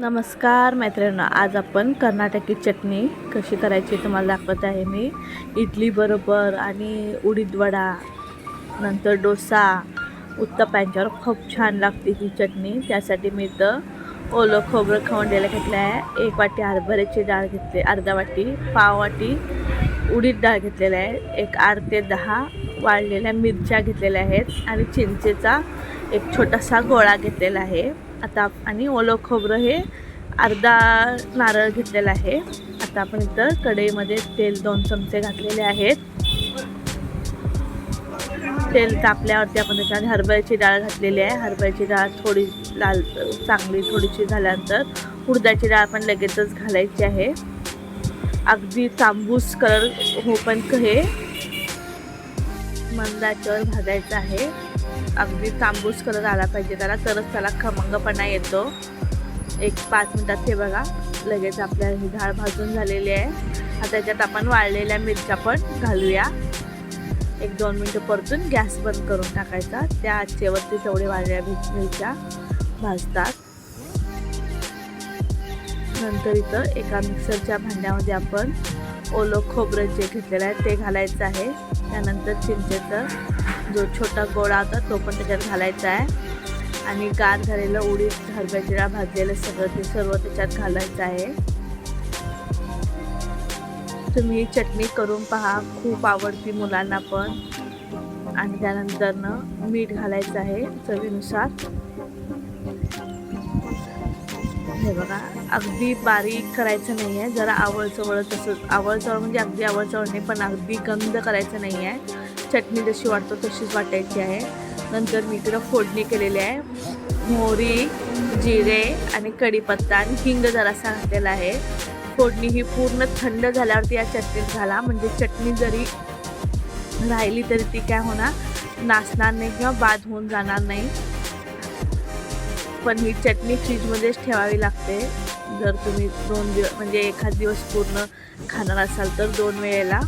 नमस्कार मैत्रिणी आज आपण कर्नाटकी चटणी कशी करायची तुम्हाला दाखवत आहे मी. इडली बरोबर आणि उडीद वडा नंतर डोसा उत्तप्यांच्यावर खूप छान लागते ही चटणी. त्यासाठी मी इथं ओलं खोबरं खवंडेला घेतलं आहे एक वाटी हरभऱ्याची डाळ घेतली अर्धा वाटी पाव वाटी उडीद डाळ घेतलेला आहे एक आठ ते दहा वाळलेल्या मिरच्या घेतलेल्या आहेत आणि चिंचेचा एक छोटासा गोळा घेतलेला आहे. आता आणि ओलं खोबरं हे अर्धा नारळ घेतलेला आहे. आता आपण इथं कढईमध्ये तेल दोन चमचे घातलेले आहेत. तेल तापल्यावरती आपण त्याच्यात हरभऱ्याची डाळ घातलेली आहे. हरभऱ्याची डाळ थोडी लाल चांगली थोडीशी झाल्यानंतर उडदाची डाळ पण लगेचच घालायची आहे. अगदी तांबूस कलर होपर्यंत हे मंदाच्यावर भागायचं आहे. अगदी तांबूस कलर आला पाहिजे. त्याला तरच त्याला खमंगपणा येतो. एक पाच मिनटात हे बघा लगेच आपल्या ही डाळ भाजून झालेली आहे. आता त्याच्यात आपण वाळलेल्या मिरच्या पण घालूया. एक दोन मिनटं परतून गॅस बंद करून टाकायचा. त्या आचेवरती तेवढे वाळलेल्या मिरच्या भाजतात. नंतर इथं एका मिक्सरच्या भांड्यामध्ये आपण ओलं खोबरं जे घेतलेलं आहे ते घालायचं आहे. त्यानंतर चिंचेचा जो छोटा गोळा होता तो पण त्याच्यात घालायचा आहे. आणि गार झालेलं उडीद हरभऱ्याची भाजलेलं सगळं ते सर्व त्याच्यात घालायचं आहे. तुम्ही चटणी करून पहा खूप आवडती मुलांना पण. आणि त्यानंतरनं मीठ घालायचं आहे चवीनुसार. हे बघा अगदी बारीक करायचं नाही आहे जरा आवळचवळ तसंच आवळचवळ म्हणजे अगदी आवळचवळ नाही पण अगदी गंध करायचं नाही आहे चटणी जशी वाटतो तशीच वाटायची आहे. नंतर मी इकडं फोडणी केलेली आहे. मोहरी जिरे आणि कढीपत्ता आणि हिंग जरासा घातलेला आहे. फोडणी ही पूर्ण थंड झाल्यावरती या चटणीत घाला. म्हणजे चटणी जरी राहिली तरी ती काय होणार? नाचणार नाही किंवा बाद होऊन जाणार नाही. पण ही चटणी फ्रीजमध्येच ठेवावी लागते. जर तुम्ही दोन दिवस म्हणजे एखाद दिवस पूर्ण खाणार असाल तर दोन वेळेला.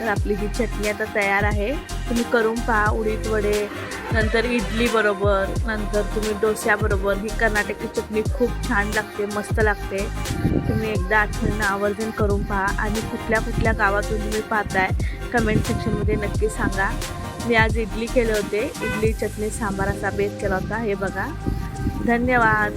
तर आपली ही चटणी आता तयार आहे. तुम्ही करून पहा उडीद वडे नंतर इडली बरोबर नंतर तुम्ही डोस्याबरोबर ही कर्नाटकी चटणी खूप छान लागते मस्त लागते. तुम्ही एकदा आठवणीनं आवर्जून करून पहा. आणि कुठल्या कुठल्या गावातून तुम्ही पाहताय कमेंट सेक्शनमध्ये नक्की सांगा. मी आज इडली केले होते. इडली चटणी सांबार असा बेत केला होता. हे बघा. धन्यवाद